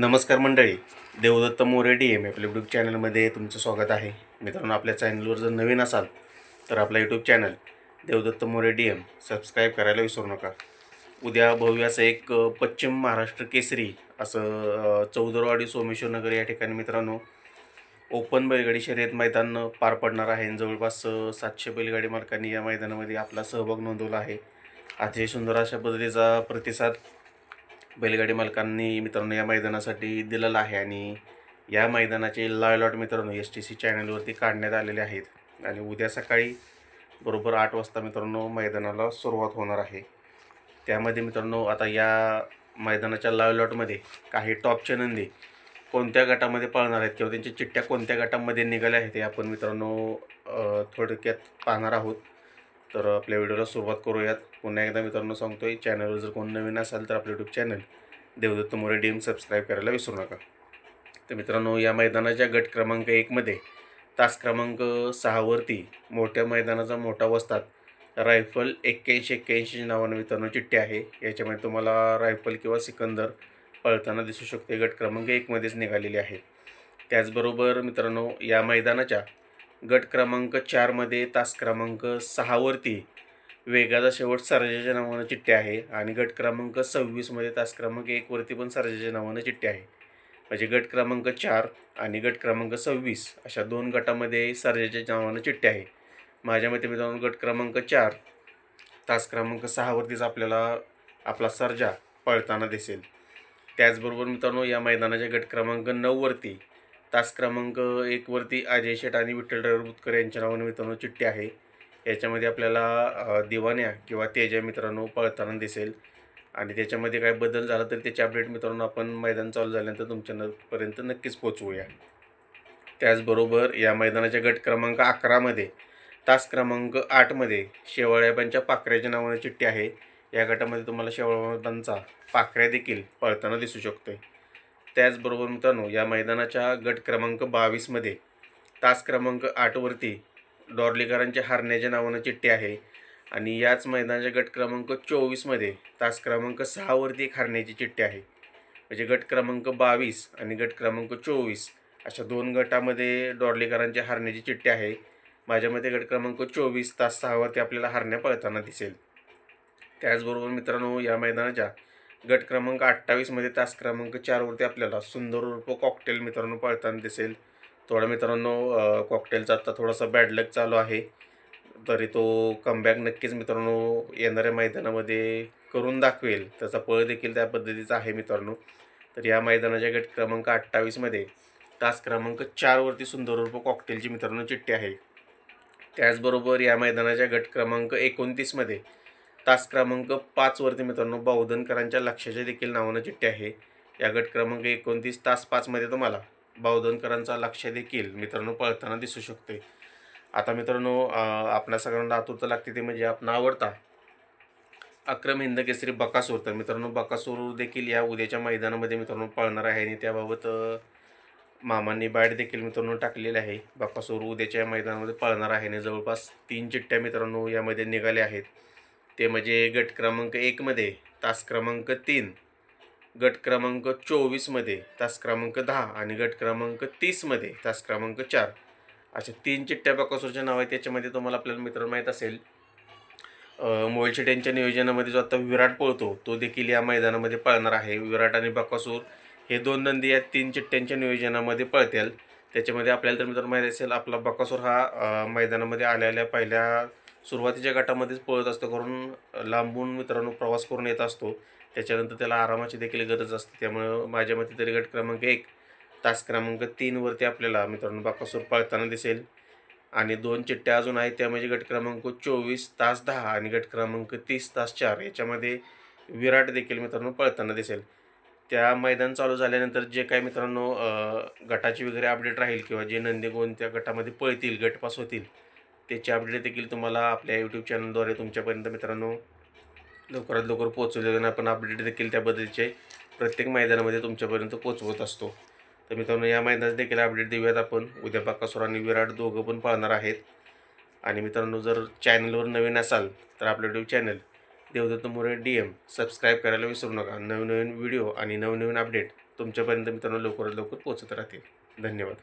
नमस्कार मंडळी Devdatt More D M आपल्या यूट्यूब चॅनलमध्ये तुमचं स्वागत आहे. मित्रांनो आपल्या चॅनलवर जर नवीन असाल तर आपला YouTube channel Devdatta More D M subscribe करायला विसरू नका. उद्या भव्य असं एक पश्चिम महाराष्ट्र केसरी असं चौदरवाडी सोमेश्वर नगर या ठिकाणी मित्रांनो ओपन बैलगाडी शर्यत मैदान पार पडणार आहे. जवळपास सातशे बैलगाडी मालकांनी या मैदानामध्ये आपला सहभाग नोंदवला आहे. अतिशय सुंदर अशा पद्धतीचा प्रतिसाद बैलगाडी मालकांनी मित्रांनो या मैदानासाठी दिलेला आहे आणि या मैदानाचे लाईव्ह लॉट मित्रांनो एस टी सी चॅनलवरती काढण्यात आलेले आहेत. आणि उद्या सकाळी बरोबर आठ वाजता मित्रांनो मैदानाला सुरुवात होणार आहे. त्यामध्ये मित्रांनो आता या मैदानाच्या लायलॉटमध्ये काही टॉपचे नंदी कोणत्या गटामध्ये पळणार आहेत किंवा त्यांच्या चिठ्ठ्या कोणत्या गटामध्ये निघाल्या आहेत हे आपण मित्रांनो थोडक्यात पाहणार आहोत. तर आपल्या व्हिडिओला सुरुवात करूयात. पुन्हा एकदा मित्रांनो सांगतो आहे चॅनलवर जर कोण नवीन असाल तर आपलं यूट्यूब चॅनल देवदत्त मोरे डीम सबस्क्राईब करायला विसरू नका. तर मित्रांनो या मैदानाच्या गट क्रमांक एकमध्ये तास क्रमांक सहावरती मोठ्या मैदानाचा मोठा वस्तात रायफल एक्क्याऐंशी एक्क्याऐंशी नावानं मित्रांनो चिठ्ठी आहे. याच्यामध्ये तुम्हाला रायफल किंवा सिकंदर पळताना दिसू शकते. गट क्रमांक एकमध्येच निघालेली आहे त्याचबरोबर मित्रांनो या मैदानाच्या गट क्रमांक चारमध्ये तास क्रमांक सहावरती वेगाचा शेवट सर्जाच्या नावानं चिठ्ठी आहे आणि गट क्रमांक सव्वीसमध्ये तास क्रमांक एकवरती पण सर्जाच्या नावानं चिठ्ठी आहे. म्हणजे गट क्रमांक चार आणि गट क्रमांक सव्वीस अशा दोन गटामध्ये सर्जाच्या नावानं चिठ्ठी आहे. माझ्या मते मित्रांनो गट क्रमांक चार तास क्रमांक सहावरतीच आपल्याला आपला सर्जा पळताना दिसेल. त्याचबरोबर मित्रांनो या मैदानाच्या गट क्रमांक नऊवरती तास क्रमांक एकवरती अजय शेट आणि विठ्ठल ड्रायव्हर बुतकर यांच्या नावाने मित्रांनो चिठ्ठी आहे. याच्यामध्ये आपल्याला दिवाण्या किंवा तेजा मित्रांनो पळताना दिसेल. आणि त्याच्यामध्ये काय बदल झाला तर त्याचे अपडेट मित्रांनो आपण मैदान चालू झाल्यानंतर तुमच्यापर्यंत नक्कीच पोचवूया त्याचबरोबर या मैदानाच्या गट क्रमांक अकरामध्ये तास क्रमांक आठमध्ये शेवाळ्याबांच्या पाखऱ्याच्या नावाने चिठ्ठी आहे. या गटामध्ये तुम्हाला शेवाळ्याबांचा पाखऱ्या देखील पळताना दिसू शकतो आहे त्याचबरोबर मित्रांनो या मैदानाच्या गट क्रमांक बावीसमध्ये तास क्रमांक आठवरती डॉर्लीकरांच्या हारण्याच्या नावानं चिठ्ठी आहे. आणि याच मैदानाच्या गट क्रमांक चोवीसमध्ये तास क्रमांक सहावरती एक हारण्याची चिठ्ठी आहे. म्हणजे गट क्रमांक बावीस आणि गट क्रमांक चोवीस अशा दोन गटामध्ये डॉर्लीकरांच्या हारण्याची चिठ्ठी आहे. माझ्या मते गट क्रमांक चोवीस तास सहावरती आपल्याला हारण्या पळताना दिसेल. त्याचबरोबर मित्रांनो या मैदानाच्या गट क्रमांक अठ्ठावीसमध्ये तास क्रमांक चारवरती आपल्याला सुंदर उर्फ कॉकटेल मित्रांनो पळताना दिसेल. थोडा मित्रांनो कॉकटेलचा आत्ता थोडासा बॅड लक चालू आहे. तरी तो कमबॅक नक्कीच मित्रांनो येणाऱ्या मैदानामध्ये करून दाखवेल. त्याचा पळ देखील त्या पद्धतीचा आहे मित्रांनो. तर या मैदानाच्या गट क्रमांक अठ्ठावीसमध्ये तास क्रमांक चारवरती सुंदर उर्फ कॉकटेलची मित्रांनो चिठ्ठी आहे. त्याचबरोबर या मैदानाच्या गट क्रमांक एकोणतीसमध्ये तास क्रमांक पाचवरती मित्रांनो बावधनकरांच्या लक्षाच्या देखील नावानं चिठ्ठी आहे. या गट क्रमांक एकोणतीस तास पाचमध्ये तुम्हाला बावधनकरांचा लक्ष देखील मित्रांनो पळताना दिसू शकते. आता मित्रांनो आपल्या सगळ्यांना आतुरता लागते ते म्हणजे आपण आवडता अक्रम हिंद केसरी बकासूर. तर मित्रांनो बकासूर देखील या उद्याच्या मैदानामध्ये मित्रांनो पळणार आहे आणि त्याबाबत मामांनी बॅट देखील मित्रांनो टाकलेले आहे. बकासूर उद्याच्या मैदानामध्ये पळणार आहे आणि जवळपास तीन चिठ्ठ्या मित्रांनो यामध्ये निघाल्या आहेत. ते म्हणजे गट क्रमांक एकमध्ये तास क्रमांक तीन गट क्रमांक चोवीसमध्ये तास क्रमांक दहा आणि गट क्रमांक तीसमध्ये तास क्रमांक चार. अशा तीन चिठ्ठ्या बकासूरच्या नाव आहे त्याच्यामध्ये तुम्हाला आपल्याला मित्रांनो माहीत असेल मोबाईल नियोजनामध्ये जो आता विराट पळतो तो देखील या मैदानामध्ये पळणार आहे. विराट आणि बकासूर हे दोन नंदी या तीन चिठ्ठ्यांच्या नियोजनामध्ये पळतील. त्याच्यामध्ये आपल्याला तर मित्रांनो माहीत असेल आपला बकासूर हा मैदानामध्ये आलेल्या पहिल्या सुरुवातीच्या गटामध्येच पळत असतो. करून लांबून मित्रांनो प्रवास करून येत असतो. त्याच्यानंतर त्याला आरामाची देखील गरज असते. त्यामुळं माझ्या मते तरी गट क्रमांक एक तास क्रमांक तीनवरती आपल्याला मित्रांनो बाकासूर पळताना दिसेल. आणि दोन चिठ्ठ्या अजून आहेत. त्या म्हणजे गट क्रमांक चोवीस तास दहा आणि गट क्रमांक तीस तास चार. याच्यामध्ये विराट देखील मित्रांनो पळताना दिसेल. त्या मैदान चालू झाल्यानंतर जे काही मित्रांनो गटाची वगैरे अपडेट राहील किंवा जे नंदी कोणत्या गटामध्ये पळतील गटपास होतील त्याची अपडेट देखील तुम्हाला आपल्या यूट्यूब चॅनलद्वारे तुमच्यापर्यंत मित्रांनो लवकरात लवकर पोहोचवले आणि आपण अपडेट देखील त्याबद्दलचे प्रत्येक मैदानामध्ये तुमच्यापर्यंत पोहोचवत असतो. तर मित्रांनो या मैदानात देखील अपडेट देऊयात आपण. उद्या बाकासूर आणि विराट दोघं पण पाळणार आहेत. आणि मित्रांनो जर चॅनलवर नवीन असाल तर आपलं YouTube channel Devdatta More D M subscribe करायला विसरू नका. नवनवीन व्हिडिओ आणि नवनवीन अपडेट तुमच्यापर्यंत मित्रांनो लवकरात लवकर पोहोचत राहतील. धन्यवाद.